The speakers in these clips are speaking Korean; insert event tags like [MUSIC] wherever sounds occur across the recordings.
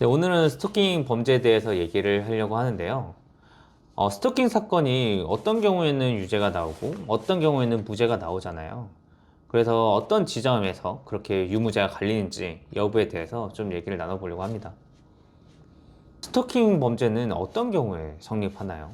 네, 오늘은 스토킹 범죄에 대해서 얘기를 하려고 하는데요. 어, 스토킹 사건이 어떤 경우에는 유죄가 나오고 어떤 경우에는 무죄가 나오잖아요. 그래서 어떤 지점에서 그렇게 유무죄가 갈리는지 여부에 대해서 좀 얘기를 나눠보려고 합니다. 스토킹 범죄는 어떤 경우에 성립하나요?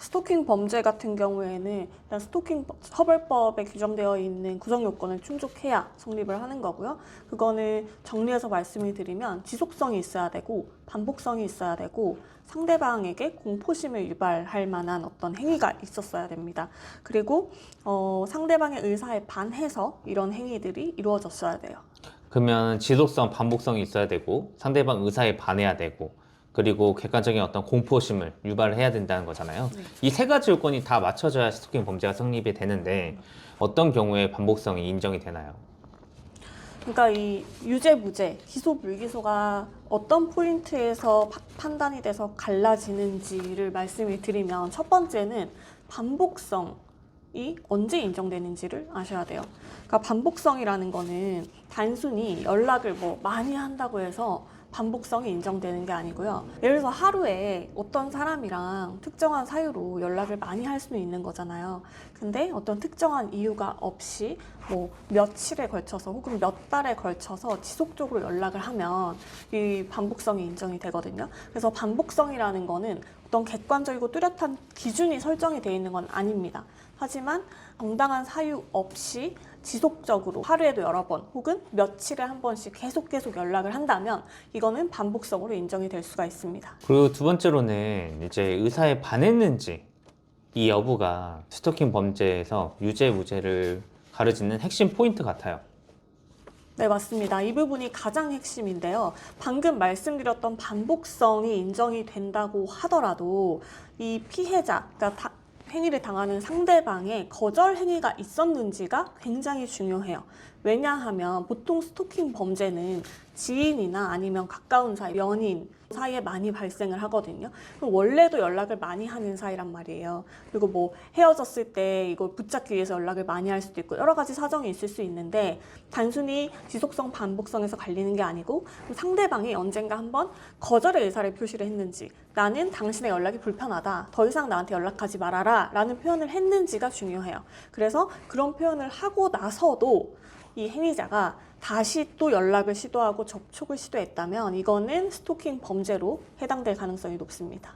스토킹 범죄 같은 경우에는 일단 스토킹 처벌법에 규정되어 있는 구성 요건을 충족해야 성립을 하는 거고요. 그거는 정리해서 말씀을 드리면 지속성이 있어야 되고 반복성이 있어야 되고 상대방에게 공포심을 유발할 만한 어떤 행위가 있었어야 됩니다. 그리고 어, 상대방의 의사에 반해서 이런 행위들이 이루어졌어야 돼요. 그러면 지속성, 반복성이 있어야 되고 상대방 의사에 반해야 되고 그리고 객관적인 어떤 공포심을 유발해야 된다는 거잖아요. 네. 이세 가지 요건이 다 맞춰져야 스토킹 범죄가 성립이 되는데 어떤 경우에 반복성이 인정이 되나요? 그러니까 이 유죄 무죄 기소 불기소가 어떤 포인트에서 파- 판단이 돼서 갈라지는지를 말씀을 드리면 첫 번째는 반복성이 언제 인정되는지를 아셔야 돼요. 그러니까 반복성이라는 거는 단순히 연락을 뭐 많이 한다고 해서 반복성이 인정되는 게 아니고요. 예를 들어서 하루에 어떤 사람이랑 특정한 사유로 연락을 많이 할 수는 있는 거잖아요. 근데 어떤 특정한 이유가 없이 뭐 며칠에 걸쳐서 혹은 몇 달에 걸쳐서 지속적으로 연락을 하면 이 반복성이 인정이 되거든요. 그래서 반복성이라는 거는 어떤 객관적이고 뚜렷한 기준이 설정이 되어 있는 건 아닙니다. 하지만 정당한 사유 없이 지속적으로 하루에도 여러 번 혹은 며칠에 한 번씩 계속 계속 연락을 한다면 이거는 반복성으로 인정이 될 수가 있습니다. 그리고 두 번째로는 이제 의사에 반했는지 이 여부가 스토킹 범죄에서 유죄 무죄를 가르치는 핵심 포인트 같아요. 네, 맞습니다. 이 부분이 가장 핵심인데요. 방금 말씀드렸던 반복성이 인정이 된다고 하더라도 이 피해자, 그러니까 다- 행위를 당하는 상대방의 거절 행위가 있었는지가 굉장히 중요해요. 왜냐하면 보통 스토킹 범죄는 지인이나 아니면 가까운 사이, 연인 사이에 많이 발생을 하거든요. 원래도 연락을 많이 하는 사이란 말이에요. 그리고 뭐 헤어졌을 때 이걸 붙잡기 위해서 연락을 많이 할 수도 있고 여러 가지 사정이 있을 수 있는데 단순히 지속성, 반복성에서 갈리는 게 아니고 상대방이 언젠가 한번 거절의 의사를 표시를 했는지 나는 당신의 연락이 불편하다. 더 이상 나한테 연락하지 말아라. 라는 표현을 했는지가 중요해요. 그래서 그런 표현을 하고 나서도 이 행위자가 다시 또 연락을 시도하고 접촉을 시도했다면 이거는 스토킹 범죄로 해당될 가능성이 높습니다.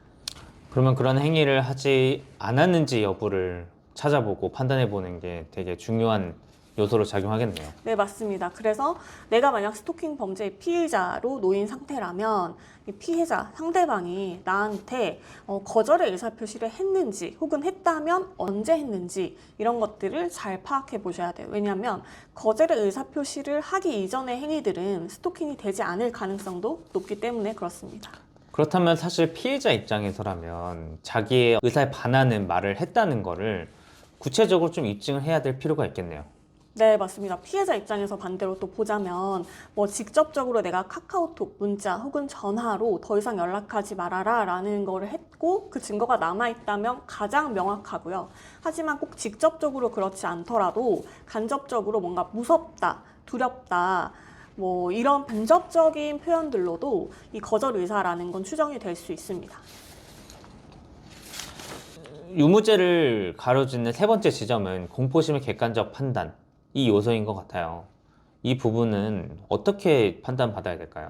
그러면 그런 행위를 하지 않았는지 여부를 찾아보고 판단해 보는 게 되게 중요한 요소로 작용하겠네요. 네, 맞습니다. 그래서 내가 만약 스토킹 범죄의 피의자로 놓인 상태라면 이 피해자 상대방이 나한테 어, 거절의 의사표시를 했는지 혹은 했다면 언제 했는지 이런 것들을 잘 파악해 보셔야 돼요. 왜냐하면 거절의 의사표시를 하기 이전의 행위들은 스토킹이 되지 않을 가능성도 높기 때문에 그렇습니다. 그렇다면 사실 피해자 입장에서라면 자기의 의사에 반하는 말을 했다는 거를 구체적으로 좀 입증을 해야 될 필요가 있겠네요. 네, 맞습니다. 피해자 입장에서 반대로 또 보자면, 뭐, 직접적으로 내가 카카오톡, 문자 혹은 전화로 더 이상 연락하지 말아라 라는 거를 했고, 그 증거가 남아있다면 가장 명확하고요. 하지만 꼭 직접적으로 그렇지 않더라도 간접적으로 뭔가 무섭다, 두렵다, 뭐, 이런 간접적인 표현들로도 이 거절 의사라는 건 추정이 될 수 있습니다. 유무죄를 가로짓는 세 번째 지점은 공포심의 객관적 판단 이 요소인 것 같아요. 이 부분은 어떻게 판단받아야 될까요?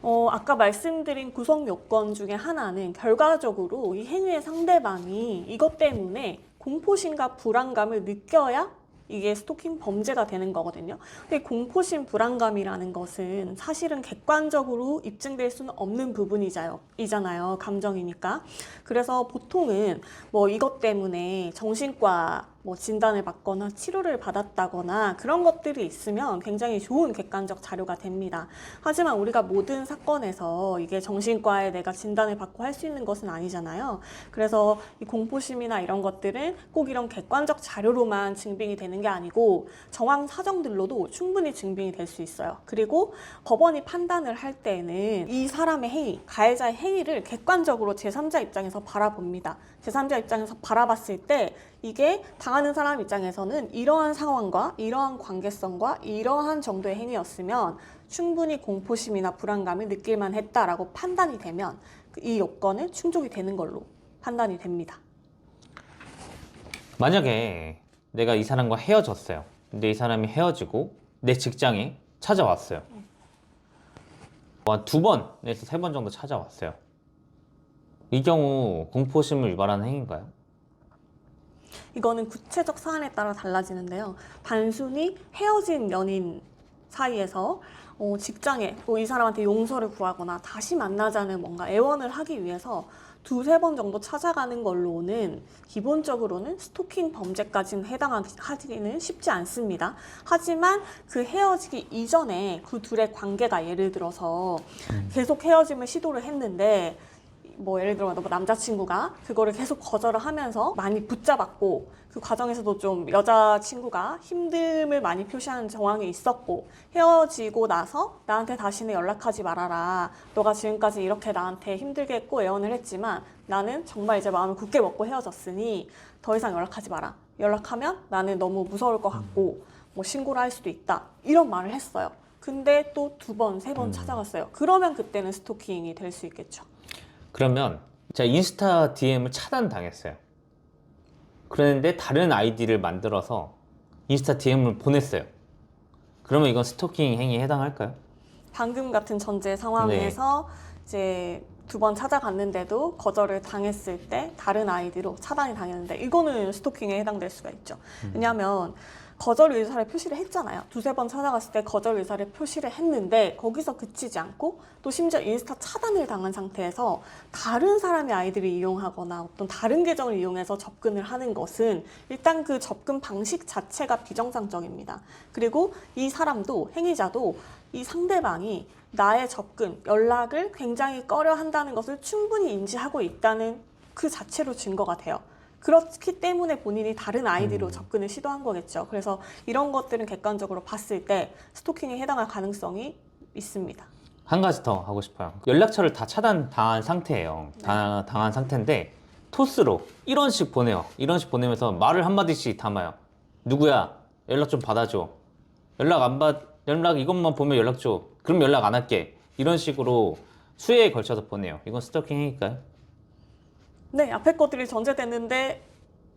어, 아까 말씀드린 구성 요건 중에 하나는 결과적으로 이 행위의 상대방이 이것 때문에 공포심과 불안감을 느껴야 이게 스토킹 범죄가 되는 거거든요. 근데 공포심, 불안감이라는 것은 사실은 객관적으로 입증될 수는 없는 부분이잖아요. 이잖아요. 감정이니까. 그래서 보통은 뭐 이것 때문에 정신과 뭐 진단을 받거나 치료를 받았다거나 그런 것들이 있으면 굉장히 좋은 객관적 자료가 됩니다. 하지만 우리가 모든 사건에서 이게 정신과에 내가 진단을 받고 할 수 있는 것은 아니잖아요. 그래서 이 공포심이나 이런 것들은 꼭 이런 객관적 자료로만 증빙이 되는 게 아니고 정황 사정들로도 충분히 증빙이 될 수 있어요. 그리고 법원이 판단을 할 때는 이 사람의 행위, 가해자의 행위를 객관적으로 제3자 입장에서 바라봅니다. 제3자 입장에서 바라봤을 때 이게 당하는 사람 입장에서는 이러한 상황과 이러한 관계성과 이러한 정도의 행위였으면 충분히 공포심이나 불안감을 느낄만 했다라고 판단이 되면 그이 요건은 충족이 되는 걸로 판단이 됩니다. 만약에 내가 이 사람과 헤어졌어요. 근데 이 사람이 헤어지고 내 직장에 찾아왔어요. 한두 번에서 세 번 정도 찾아왔어요. 이 경우 공포심을 유발하는 행위인가요? 이거는 구체적 사안에 따라 달라지는데요. 단순히 헤어진 연인 사이에서 어, 직장에 또 이 사람한테 용서를 구하거나 다시 만나자는 뭔가 애원을 하기 위해서 두세 번 정도 찾아가는 걸로는 기본적으로는 스토킹 범죄까지는 해당하기는 쉽지 않습니다. 하지만 그 헤어지기 이전에 그 둘의 관계가 예를 들어서 계속 헤어짐을 시도를 했는데 뭐 예를 들어 뭐 남자친구가 그거를 계속 거절을 하면서 많이 붙잡았고 그 과정에서도 좀 여자친구가 힘듦을 많이 표시하는 정황이 있었고 헤어지고 나서 나한테 다시는 연락하지 말아라. 너가 지금까지 이렇게 나한테 힘들게 했고 애원을 했지만 나는 정말 이제 마음을 굳게 먹고 헤어졌으니 더 이상 연락하지 마라. 연락하면 나는 너무 무서울 것 같고 뭐 신고를 할 수도 있다. 이런 말을 했어요. 근데 또 두 번, 세 번 찾아갔어요. 그러면 그때는 스토킹이 될 수 있겠죠 그러면 제가 인스타 DM을 차단당했어요. 그런데 다른 아이디를 만들어서 인스타 DM을 보냈어요. 그러면 이건 스토킹 행위에 해당할까요? 방금 같은 전제 상황에서 이제 두 번 찾아갔는데도 거절을 당했을 때 다른 아이디로 차단이 당했는데 이거는 스토킹에 해당될 수가 있죠. 왜냐하면 거절 의사를 표시를 했잖아요. 두세 번 찾아갔을 때 거절 의사를 표시를 했는데 거기서 그치지 않고 또 심지어 인스타 차단을 당한 상태에서 다른 사람의 아이디를 이용하거나 어떤 다른 계정을 이용해서 접근을 하는 것은 일단 그 접근 방식 자체가 비정상적입니다. 그리고 이 사람도 행위자도 이 상대방이 나의 접근, 연락을 굉장히 꺼려 한다는 것을 충분히 인지하고 있다는 그 자체로 증거가 돼요. 그렇기 때문에 본인이 다른 아이디로 접근을 시도한 거겠죠. 그래서 이런 것들은 객관적으로 봤을 때 스토킹에 해당할 가능성이 있습니다. 한 가지 더 하고 싶어요. 연락처를 다 차단당한 상태예요. 다 당한 상태인데 토스로 이런 식 보내요. 이런 식 보내면서 말을 한 마디씩 담아요. 누구야? 연락 좀 받아줘. 연락 안 받, 연락 이것만 보면 연락 줘. 그럼 연락 안 할게. 이런 식으로 수혜에 걸쳐서 보내요. 이건 스토킹 행위일까요? 네, 앞에 것들이 전제됐는데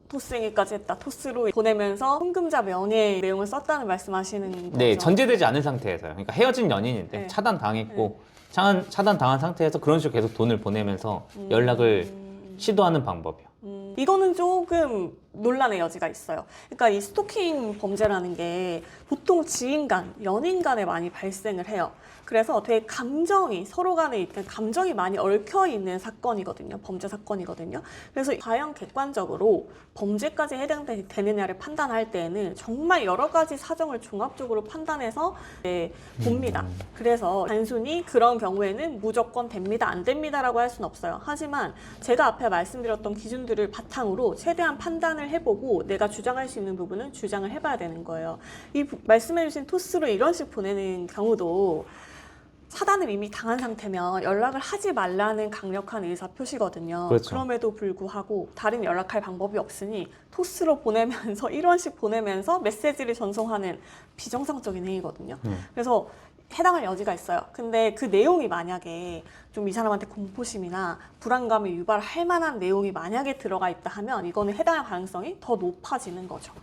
토스행위까지 했다. 토스로 보내면서 송금자 명의 내용을 썼다는 말씀하시는 거죠. 네, 전제되지 않은 상태에서요. 그러니까 헤어진 연인인데 네. 차단 당했고 차단 차단 당한 상태에서 그런 식으로 계속 돈을 보내면서 연락을 시도하는 방법이요. 음, 이거는 조금 논란의 여지가 있어요. 그러니까 이 스토킹 범죄라는 게 보통 지인 간, 연인 간에 많이 발생을 해요. 그래서 되게 감정이, 서로 간에 있던 감정이 많이 얽혀 있는 사건이거든요. 범죄 사건이거든요. 그래서 과연 객관적으로 범죄까지 해당되느냐를 판단할 때에는 정말 여러 가지 사정을 종합적으로 판단해서 네, 봅니다. 그래서 단순히 그런 경우에는 무조건 됩니다, 안 됩니다라고 할 수는 없어요. 하지만 제가 앞에 말씀드렸던 기준들을 바탕으로 최대한 판단을 해보고 내가 주장할 수 있는 부분은 주장을 해봐야 되는 거예요. 이 부- 말씀해주신 토스로 이런 식 보내는 경우도 차단을 이미 당한 상태면 연락을 하지 말라는 강력한 의사 표시거든요. 그렇죠. 그럼에도 불구하고 다른 연락할 방법이 없으니 토스로 보내면서 [LAUGHS] 이런 식 보내면서 메시지를 전송하는 비정상적인 행위거든요. 음. 그래서 해당할 여지가 있어요. 근데 그 내용이 만약에 좀 이 사람한테 공포심이나 불안감을 유발할 만한 내용이 만약에 들어가 있다 하면 이거는 해당할 가능성이 더 높아지는 거죠.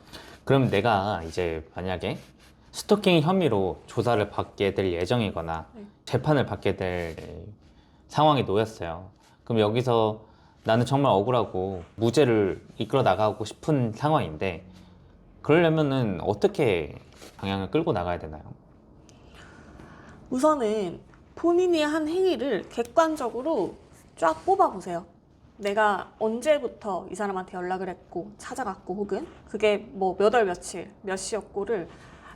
그럼 내가 이제 만약에 스토킹 혐의로 조사를 받게 될 예정이거나 네. 재판을 받게 될 상황에 놓였어요. 그럼 여기서 나는 정말 억울하고 무죄를 이끌어 나가고 싶은 상황인데 그러려면은 어떻게 방향을 끌고 나가야 되나요? 우선은 본인이 한 행위를 객관적으로 쫙 뽑아보세요. 내가 언제부터 이 사람한테 연락을 했고 찾아갔고 혹은 그게 뭐 몇 월 며칠 몇 시였고를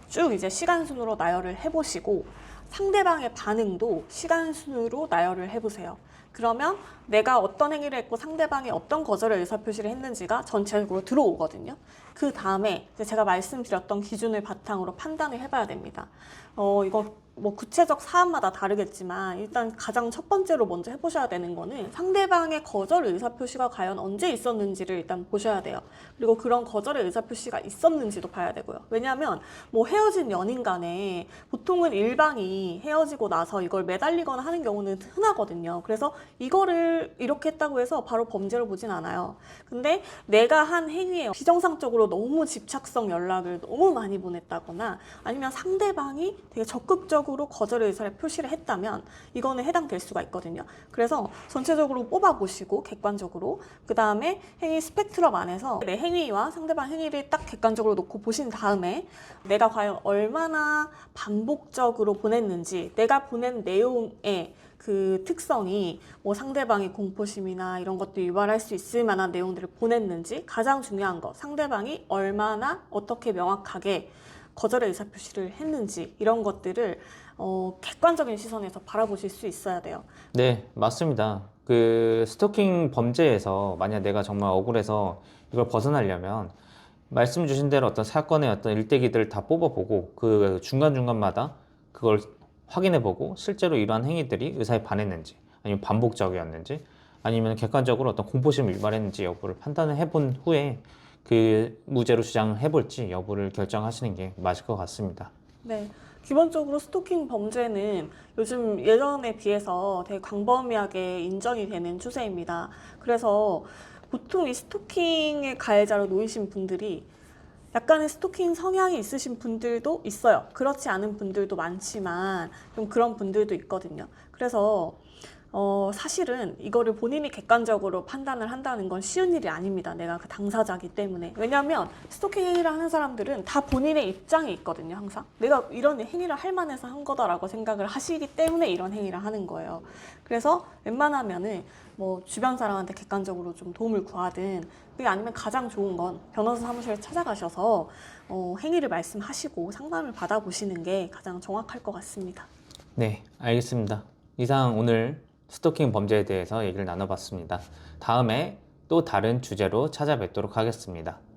쭉 이제 시간 순으로 나열을 해보시고 상대방의 반응도 시간 순으로 나열을 해보세요. 그러면 내가 어떤 행위를 했고 상대방이 어떤 거절의 의사 표시를 했는지가 전체적으로 들어오거든요. 그 다음에 제가 말씀드렸던 기준을 바탕으로 판단을 해봐야 됩니다. 어, 이거 뭐 구체적 사안마다 다르겠지만 일단 가장 첫 번째로 먼저 해보셔야 되는 거는 상대방의 거절 의사표시가 과연 언제 있었는지를 일단 보셔야 돼요. 그리고 그런 거절의 의사표시가 있었는지도 봐야 되고요. 왜냐하면 뭐 헤어진 연인 간에 보통은 일방이 헤어지고 나서 이걸 매달리거나 하는 경우는 흔하거든요. 그래서 이거를 이렇게 했다고 해서 바로 범죄로 보진 않아요. 근데 내가 한 행위에 비정상적으로 너무 집착성 연락을 너무 많이 보냈다거나 아니면 상대방이 되게 적극적으로 거절 의사를 표시를 했다면 이거는 해당될 수가 있거든요. 그래서 전체적으로 뽑아보시고 객관적으로 그 다음에 행위 스펙트럼 안에서 내 행위와 상대방 행위를 딱 객관적으로 놓고 보신 다음에 내가 과연 얼마나 반복적으로 보냈는지 내가 보낸 내용에 그 특성이 뭐 상대방의 공포심이나 이런 것도 유발할 수 있을 만한 내용들을 보냈는지 가장 중요한 거 상대방이 얼마나 어떻게 명확하게 거절의 의사표시를 했는지 이런 것들을 어, 객관적인 시선에서 바라보실 수 있어야 돼요. 네, 맞습니다. 그 스토킹 범죄에서 만약 내가 정말 억울해서 이걸 벗어나려면 말씀 주신 대로 어떤 사건의 어떤 일대기들을 다 뽑아보고 그 중간중간마다 그걸 확인해보고 실제로 이러한 행위들이 의사에 반했는지 아니면 반복적이었는지 아니면 객관적으로 어떤 공포심을 유발했는지 여부를 판단을 해본 후에 그 무죄로 주장해볼지 여부를 결정하시는 게 맞을 것 같습니다. 네. 기본적으로 스토킹 범죄는 요즘 예전에 비해서 되게 광범위하게 인정이 되는 추세입니다. 그래서 보통 이 스토킹의 가해자로 놓이신 분들이 약간의 스토킹 성향이 있으신 분들도 있어요. 그렇지 않은 분들도 많지만 좀 그런 분들도 있거든요. 그래서 어, 사실은 이거를 본인이 객관적으로 판단을 한다는 건 쉬운 일이 아닙니다. 내가 그 당사자기 때문에. 왜냐하면 스토킹 행위를 하는 사람들은 다 본인의 입장이 있거든요, 항상. 내가 이런 행위를 할 만해서 한 거다라고 생각을 하시기 때문에 이런 행위를 하는 거예요. 그래서 웬만하면은 뭐 주변 사람한테 객관적으로 좀 도움을 구하든 그게 아니면 가장 좋은 건 변호사 사무실에 찾아가셔서 어, 행위를 말씀하시고 상담을 받아보시는 게 가장 정확할 것 같습니다. 네, 알겠습니다. 이상 오늘 스토킹 범죄에 대해서 얘기를 나눠봤습니다. 다음에 또 다른 주제로 찾아뵙도록 하겠습니다.